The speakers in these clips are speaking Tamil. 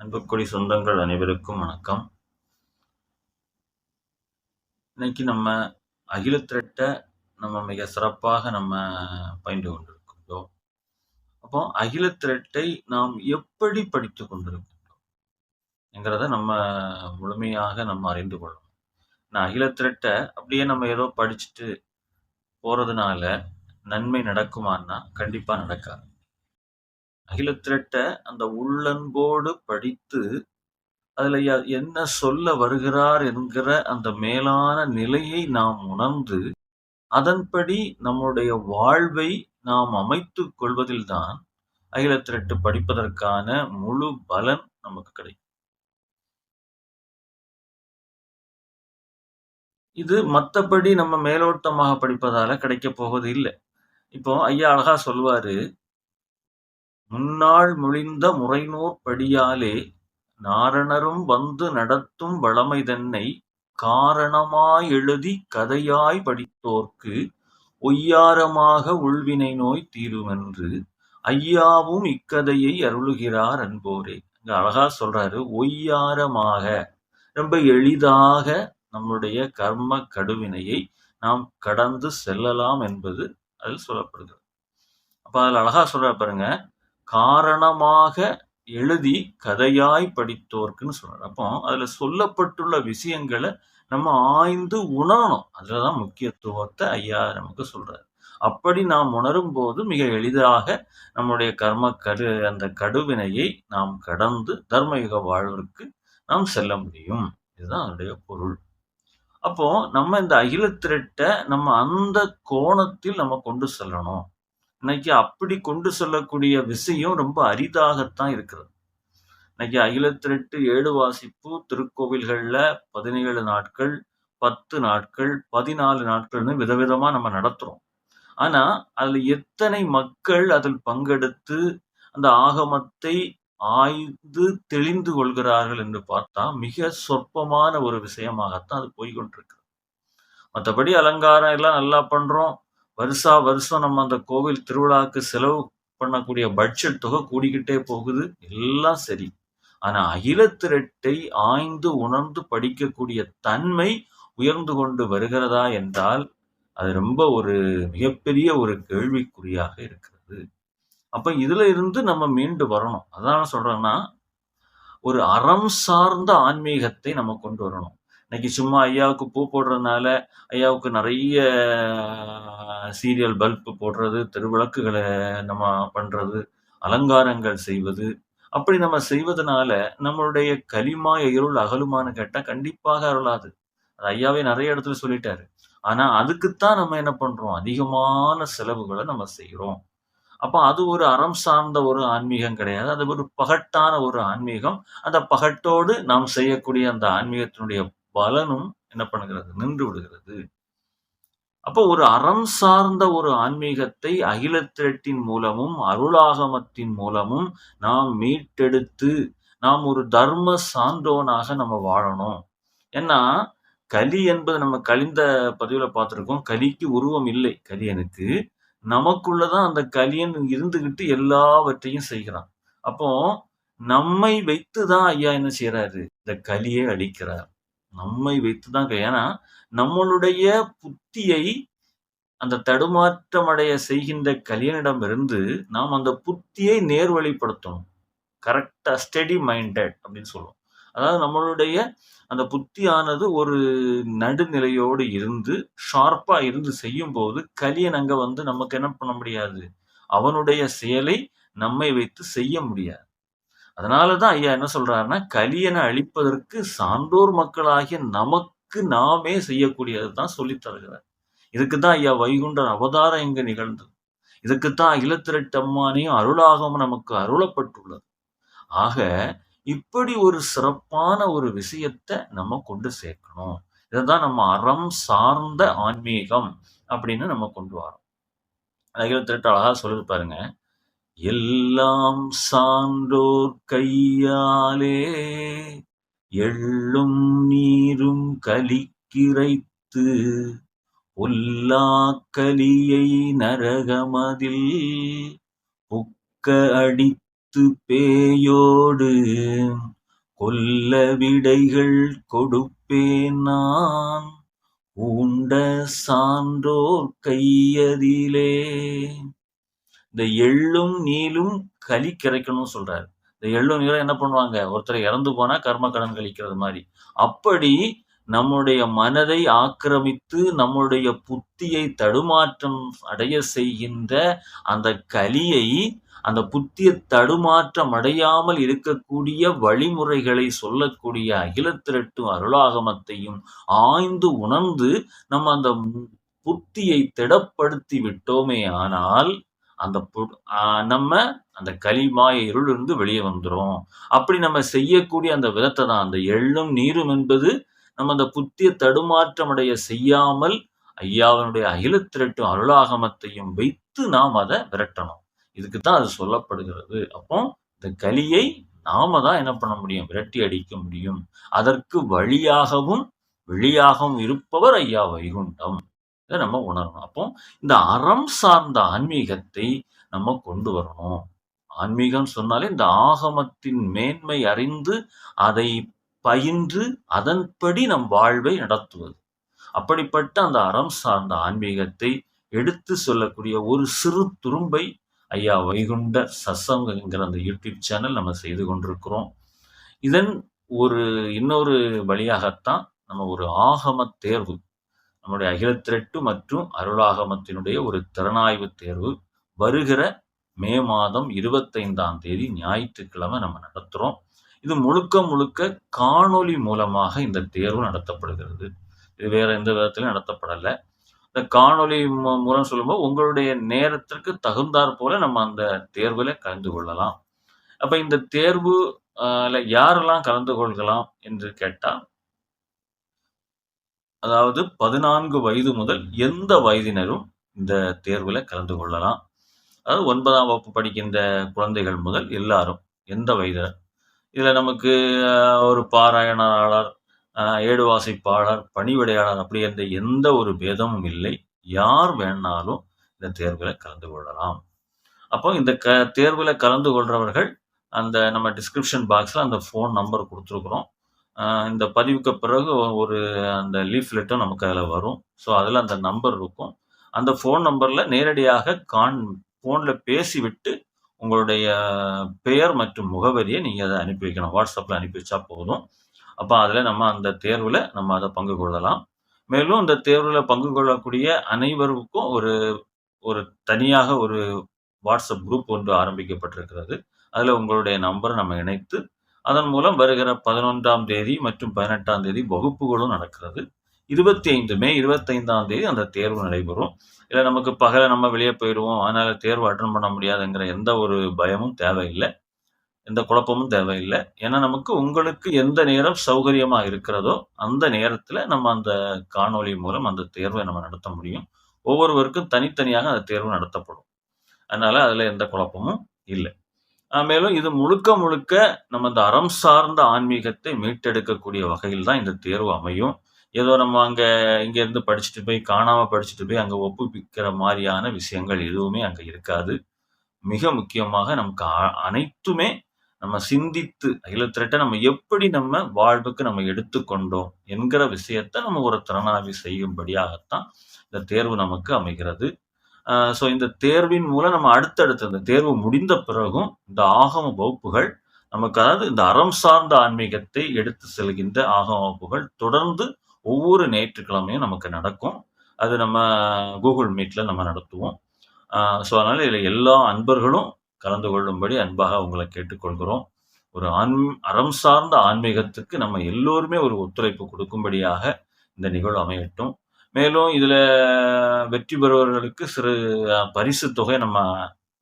அன்புக்குடி சொந்தங்கள் அனைவருக்கும் வணக்கம். இன்னைக்கு நம்ம அகிலத்திரட்ட நம்ம மிக சிறப்பாக நம்ம பயின்று கொண்டிருக்கின்றோம். அப்போ அகிலத்திரட்டை நாம் எப்படி படித்து கொண்டிருக்கின்றோம்? என்கிறத நம்ம முழுமையாக நம்ம அறிந்து கொள்ளணும். நான் அகிலத்திரட்ட அப்படியே நம்ம ஏதோ படிச்சுட்டு போறதுனால நன்மை நடக்குமான்னா கண்டிப்பா நடக்காது. அகிலத்திரட்ட அந்த உள்ளன்போடு படித்து அதில் என்ன சொல்ல வருகிறார் என்கிற அந்த மேலான நிலையை நாம் உணர்ந்து அதன்படி நம்முடைய வாழ்வை நாம் அமைத்து கொள்வதில்தான் அகிலத்திரட்டு படிப்பதற்கான முழு பலன் நமக்கு கிடைக்கும். இது மத்தபடி நம்ம மேலோட்டமாக படிப்பதால கிடைக்க போவது இல்லை இப்போ ஐயா அழகா சொல்வாரு முன்னாள் மொழிந்த முறைநூற் படியாலே நாரணரும் வந்து நடத்தும் வளமைதன்னை காரணமாய் எழுதி கதையாய் படித்தோர்க்கு ஒய்யாரமாக உள்வினை நோய் தீருமென்று ஐயாவும் இக்கதையை அருளுகிறார் அன்போரே. இங்க அழகா சொல்றாரு ஒய்யாரமாக ரொம்ப எளிதாக நம்முடைய கர்ம கடுவினையை நாம் கடந்து செல்லலாம் என்பது அதில் சொல்லப்படுகிறது. அப்ப அதில் அழகா சொல்ற பாருங்க காரணமாக எழுதி கதையாய் படித்தோர்க்குன்னு சொல்றாரு. அப்போ அதுல சொல்லப்பட்டுள்ள விஷயங்களை நம்ம ஆய்ந்து உணரணும். அதுலதான் முக்கியத்துவத்தை ஐயா நமக்கு சொல்றாரு. அப்படி நாம் உணரும் போது மிக எளிதாக நம்முடைய கர்ம கடு அந்த கடுவினையை நாம் கடந்து தர்மயுக வாழ்விற்கு நாம் செல்ல முடியும். இதுதான் அதனுடைய பொருள். அப்போ நம்ம இந்த அகிலத்திரட்டை நம்ம அந்த கோணத்தில் நம்ம கொண்டு செல்லணும். இன்னைக்கு அப்படி கொண்டு செல்லக்கூடிய விஷயம் ரொம்ப அரிதாகத்தான் இருக்கிறது இன்னைக்கு அகிலத்திரட்டு ஏழு வாசிப்பு திருக்கோவில்கள்ல பதினேழு நாட்கள் பத்து நாட்கள் பதினாலு நாட்கள்னு விதவிதமா நம்ம நடத்துறோம். ஆனா அதுல எத்தனை மக்கள் அதில் பங்கெடுத்து அந்த ஆகமத்தை ஆய்ந்து தெளிந்து கொள்கிறார்கள் என்று பார்த்தா மிக சொற்பமான ஒரு விஷயமாகத்தான் அது போய்கொண்டிருக்கு மற்றபடி அலங்காரம் எல்லாம் நல்லா பண்றோம். வருஷா வருஷம் நம்ம அந்த கோவில் திருவிழாக்கு செலவு பண்ணக்கூடிய பட்ஜெட் தொகை கூடிக்கிட்டே போகுது. எல்லாம் சரி. ஆனா அகிலத்திரட்டை ஆய்ந்து உணர்ந்து படிக்கக்கூடிய தன்மை உயர்ந்து கொண்டு வருகிறதா என்றால் அது ரொம்ப ஒரு மிகப்பெரிய ஒரு கேள்விக்குறியாக இருக்கிறது. அப்ப இதுல இருந்து நம்ம மீண்டு வரணும். அதான் சொல்றேன்னா ஒரு அறம் சார்ந்த ஆன்மீகத்தை நம்ம கொண்டு வரணும். இன்னைக்கு சும்மா ஐயாவுக்கு பூ போடுறதுனால ஐயாவுக்கு நிறைய சீரியல் பல்ப் போடுறது திருவிளக்குகளை நம்ம பண்றது அலங்காரங்கள் செய்வது. அப்படி நம்ம செய்வதனால நம்மளுடைய களிமா இருள் அகலுமான்னு கேட்டால் கண்டிப்பாக அருளாது. அது ஐயாவே நிறைய இடத்துல சொல்லிட்டாரு. ஆனா அதுக்குத்தான் நம்ம என்ன பண்றோம்? அதிகமான செலவுகளை நம்ம செய்கிறோம் அப்போ அது ஒரு அறம் சார்ந்த ஒரு ஆன்மீகம் கிடையாது. அது ஒரு பகட்டான ஒரு ஆன்மீகம். அந்த பகட்டோடு நாம் செய்யக்கூடிய அந்த ஆன்மீகத்தினுடைய பலனும் என்ன பண்ணுகிறது? நின்று விடுகிறது. அப்போ ஒரு அறம் சார்ந்த ஒரு ஆன்மீகத்தை அகிலத்திரட்டின் மூலமும் அருளாகமத்தின் மூலமும் நாம் மீட்டெடுத்து நாம் ஒரு தர்ம சான்றோனாக நம்ம வாழணும். ஏன்னா கலி என்பது நம்ம கலிந்த பதிவுல பார்த்திருக்கோம். கலிக்கு உருவம் இல்லை. கலியனுக்கு நமக்குள்ளதான் அந்த கலியன் இருந்துகிட்டு எல்லாவற்றையும் செய்கிறான். அப்போ நம்மை வைத்துதான் ஐயா என்ன செய்யறாரு இந்த கலியை அழிக்கிறார் நம்மை வைத்து தான் ஏன்னா நம்மளுடைய புத்தியை அந்த தடுமாற்றமடைய செய்கின்ற கலியனிடமிருந்து நாம் அந்த புத்தியை நேர்வழிப்படுத்தணும். கரெக்டாக ஸ்டெடி மைண்டட் அப்படின்னு சொல்லுவோம். அதாவது நம்மளுடைய அந்த புத்தியானது ஒரு நடுநிலையோடு இருந்து ஷார்ப்பாக இருந்து செய்யும் போது கலியன் அங்கே வந்து நமக்கு என்ன பண்ண முடியாது? அவனுடைய செயலை நம்மை வைத்து செய்ய முடியாது. அதனாலதான் ஐயா என்ன சொல்றாருன்னா கலியனை அழிப்பதற்கு சான்றோர் மக்களாகிய நமக்கு நாமே செய்யக்கூடியதுதான் சொல்லித் தருகிறார். இதுக்குதான் ஐயா வைகுண்டர் அவதாரம் இங்கு நிகழ்ந்தது. இதுக்குத்தான் அகிலத்திரட்டம்மானையும் அருளாகவும் நமக்கு அருளப்பட்டுள்ளது. ஆக இப்படி ஒரு சிறப்பான ஒரு விஷயத்தை நம்ம கொண்டு சேர்க்கணும். இதைதான் நம்ம அறம் சார்ந்த ஆன்மீகம் அப்படின்னு நம்ம கொண்டு வரோம். அகிலத்திரட்டு அழகா சொல்லுது பாருங்க எல்லாம் சான்றோர் கையாலே எள்ளும் நீரும் கலிக்கிரைத்து கலியை நரகமதில் புக்க அடித்து பேயோடு கொல்ல விடைகள் கொடுப்பேன் நான். உண்ட சான்றோர் கையதிலே இந்த எள்ளும் நீளும் களி கிடைக்கணும்னு சொல்றாரு. இந்த எள்ளும் நீளும் என்ன பண்ணுவாங்க? ஒருத்தர் இறந்து போனா கர்ம கடன் கழிக்கிறது மாதிரி. அப்படி நம்முடைய மனதை ஆக்கிரமித்து நம்முடைய புத்தியை தடுமாற்றம் அடைய செய்கின்ற அந்த கலியை அந்த புத்திய தடுமாற்றம் அடையாமல் இருக்கக்கூடிய வழிமுறைகளை சொல்லக்கூடிய அகிலத்திரட்டு அருளாகமத்தையும் ஆய்ந்து உணர்ந்து நம்ம அந்த புத்தியை திடப்படுத்தி விட்டோமே ஆனால் அந்த நம்ம அந்த களிமாய இருளிருந்து வெளியே வந்துடும் அப்படி நம்ம செய்யக்கூடிய அந்த விதத்தை தான். அந்த எள்ளும் நீரும் என்பது நம்ம அந்த புத்திய தடுமாற்றமடைய செய்யாமல் ஐயாவனுடைய அகில அருளாகமத்தையும் வைத்து நாம் அதை விரட்டணும். இதுக்கு தான் அது சொல்லப்படுகிறது. அப்போ இந்த கலியை நாம தான் என்ன பண்ண முடியும்? விரட்டி அடிக்க முடியும். அதற்கு வழியாகவும் வெளியாகவும் இருப்பவர் ஐயா வைகுண்டம். இதை நம்ம உணரணும். அப்போ இந்த அறம் சார்ந்த ஆன்மீகத்தை நம்ம கொண்டு வரணும். ஆன்மீகம் சொன்னாலே இந்த ஆகமத்தின் மேன்மை அறிந்து அதை பயின்று அதன்படி நம் வாழ்வை நடத்துவது. அப்படிப்பட்ட அந்த அறம் சார்ந்த ஆன்மீகத்தை எடுத்து சொல்லக்கூடிய ஒரு சிறு துரும்பை ஐயா வைகுண்ட சசங்கங்கிற அந்த யூடியூப் சேனல் நம்ம செய்து கொண்டிருக்கிறோம். இதன் ஒரு இன்னொரு வழியாகத்தான் நம்ம ஒரு ஆகம தேர்வு நம்முடைய அகிலத்திரட்டு மற்றும் அருளாகமத்தினுடைய ஒரு திறனாய்வு தேர்வு வருகிற மே மாதம் இருபத்தைந்தாம் தேதி ஞாயிற்றுக்கிழமை நம்ம நடத்துகிறோம் இது முழுக்க முழுக்க காணொலி மூலமாக இந்த தேர்வு நடத்தப்படுகிறது. இது வேற எந்த விதத்திலும் நடத்தப்படலை. இந்த காணொலி மூலம் சொல்லும்போது உங்களுடைய நேரத்திற்கு தகுந்தாற் போல நம்ம அந்த தேர்வில் கலந்து கொள்ளலாம். அப்போ இந்த தேர்வு யாரெல்லாம் கலந்து கொள்ளலாம் என்று கேட்டால் அதாவது பதினான்கு வயது முதல் எந்த வயதினரும் இந்த தேர்வில் கலந்து கொள்ளலாம். அதாவது ஒன்பதாம் வகுப்பு படிக்கின்ற குழந்தைகள் முதல் எல்லாரும் எந்த வயதினர்? இதில் நமக்கு ஒரு பாராயணாளர் ஏடு வாசிப்பாளர் பணிவிடையாளர் அப்படி என்ற எந்த ஒரு பேதமும் இல்லை. யார் வேணாலும் இந்த தேர்வில் கலந்து கொள்ளலாம். அப்போ இந்த க தேர்வில் கலந்து கொள்றவர்கள் அந்த நம்ம டிஸ்கிரிப்ஷன் பாக்ஸில் அந்த ஃபோன் நம்பர் கொடுத்துருக்குறோம். இந்த பதிவுக்கு பிறகு ஒரு அந்த லீஃப்லெட்டும் நமக்கு அதில் வரும். ஸோ அதில் அந்த நம்பர் இருக்கும். அந்த ஃபோன் நம்பரில் நேரடியாக கான் ஃபோனில் பேசிவிட்டு உங்களுடைய பெயர் மற்றும் முகவரியை நீங்கள் அதை அனுப்பி வைக்கணும். வாட்ஸ்அப்பில் அனுப்பி வச்சா போதும். அப்போ அதில் நம்ம அந்த தேர்வில் நம்ம அதை பங்கு கொள்ளலாம். மேலும் இந்த தேர்வில் பங்கு கொள்ளக்கூடிய அனைவருக்கும் ஒரு ஒரு தனியாக ஒரு வாட்ஸ்அப் குரூப் ஒன்று ஆரம்பிக்கப்பட்டிருக்கிறது. அதில் உங்களுடைய நம்பரை நம்ம இணைத்து அதன் மூலம் வருகிற பதினொன்றாம் தேதி மற்றும் பதினெட்டாம் தேதி வகுப்புகளும் நடக்கிறது. இருபத்தி ஐந்து மே இருபத்தைந்தாம் தேதி அந்த தேர்வு நடைபெறும். இல்லை நமக்கு பகல நம்ம வெளியே போயிடுவோம். அதனால் தேர்வு அட்டன் பண்ண முடியாதுங்கிற எந்த ஒரு பயமும் தேவையில்லை. எந்த குழப்பமும் தேவையில்லை. ஏன்னா நமக்கு உங்களுக்கு எந்த நேரம் சௌகரியமாக இருக்கிறதோ அந்த நேரத்தில் நம்ம அந்த காணொலி மூலம் அந்த தேர்வை நம்ம நடத்த முடியும். ஒவ்வொருவருக்கும் தனித்தனியாக அந்த தேர்வு நடத்தப்படும். அதனால் அதில் எந்த குழப்பமும் இல்லை. மேலும் இது முழுக்க முழுக்க நம்ம இந்த அறம் சார்ந்த ஆன்மீகத்தை மீட்டெடுக்கக்கூடிய வகையில் தான் இந்த தேர்வு அமையும். ஏதோ நம்ம அங்கே இங்கேருந்து படிச்சுட்டு போய் காணாமல் படிச்சுட்டு போய் அங்கே ஒப்புவிக்கிற மாதிரியான விஷயங்கள் எதுவுமே அங்கே இருக்காது. மிக முக்கியமாக நமக்கு அனைத்துமே நம்ம சிந்தித்து அகிலத்திரட்ட நம்ம எப்படி நம்ம வாழ்வுக்கு நம்ம எடுத்துக்கொண்டோம் என்கிற விஷயத்த நம்ம ஒரு திறனாய்வு செய்யும்படியாகத்தான் இந்த தேர்வு நமக்கு அமைகிறது. ஸோ இந்த தேர்வின் மூலம் நம்ம அடுத்தடுத்து இந்த தேர்வு முடிந்த பிறகும் இந்த ஆகம வகுப்புகள் நமக்கு அதாவது இந்த அறம் சார்ந்த ஆன்மீகத்தை எடுத்து செல்கின்ற ஆகம வகுப்புகள் தொடர்ந்து ஒவ்வொரு ஞாயிற்றுக்கிழமையும் நமக்கு நடக்கும். அது நம்ம கூகுள் மீட்டில் நம்ம நடத்துவோம். ஸோ அதனால் இதில் எல்லா அன்பர்களும் கலந்து கொள்ளும்படி அன்பாக உங்களை கேட்டுக்கொள்கிறோம். ஒரு ஆன் அறம் சார்ந்த ஆன்மீகத்துக்கு நம்ம எல்லோருமே ஒரு ஒத்துழைப்பு கொடுக்கும்படியாக இந்த நிகழ்வு அமையட்டும். மேலும் இதில் வெற்றி பெறுபவர்களுக்கு சிறு பரிசு தொகை நம்ம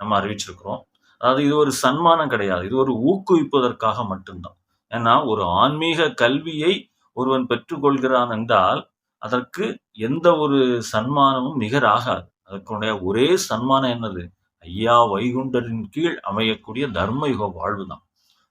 நம்ம அறிவிச்சிருக்கிறோம். அதாவது இது ஒரு சன்மானம் கிடையாது. இது ஒரு ஊக்குவிப்பதற்காக மட்டும்தான். ஏன்னா ஒரு ஆன்மீக கல்வியை ஒருவன் பெற்றுக்கொள்கிறான் என்றால் அதற்கு எந்த ஒரு சன்மானமும் நிகராகாது. அதற்குடைய ஒரே சன்மானம் என்னது? ஐயா வைகுண்டரின் கீழ் அமையக்கூடிய தர்மயுக வாழ்வு தான்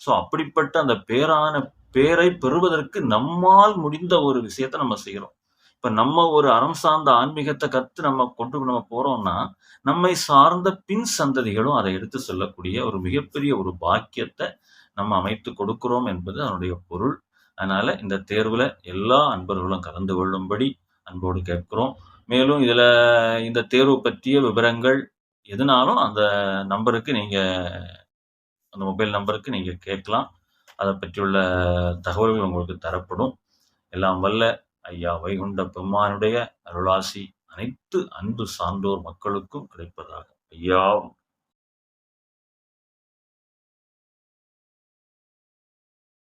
ஸோ அப்படிப்பட்ட அந்த பேரான பேரை பெறுவதற்கு நம்மால் முடிந்த ஒரு விஷயத்த நம்ம செய்கிறோம் இப்ப நம்ம ஒரு அறம் சார்ந்த ஆன்மீகத்தை கத்து நம்ம கொண்டு நம்ம போறோம்னா நம்மை சார்ந்த பின் சந்ததிகளும் அதை எடுத்து சொல்லக்கூடிய ஒரு மிகப்பெரிய ஒரு பாக்கியத்தை நம்ம அமைத்து கொடுக்கிறோம் என்பது அதனுடைய பொருள். அதனால இந்த தேர்வில் எல்லா அன்பர்களும் கலந்து கொள்ளும்படி அன்போடு கேட்கிறோம். மேலும் இதில் இந்த தேர்வு பற்றிய விவரங்கள் எதுனாலும் அந்த நம்பருக்கு நீங்கள் அந்த மொபைல் நம்பருக்கு நீங்கள் கேட்கலாம். அதை பற்றியுள்ள தகவல்கள் உங்களுக்கு தரப்படும். எல்லாம் வல்ல. ஐயா வைகுண்ட பெருமானுடைய அருளாசி அனைத்து அன்பு சான்றோர் மக்களுக்கும் கிடைப்பதாக. ஐயா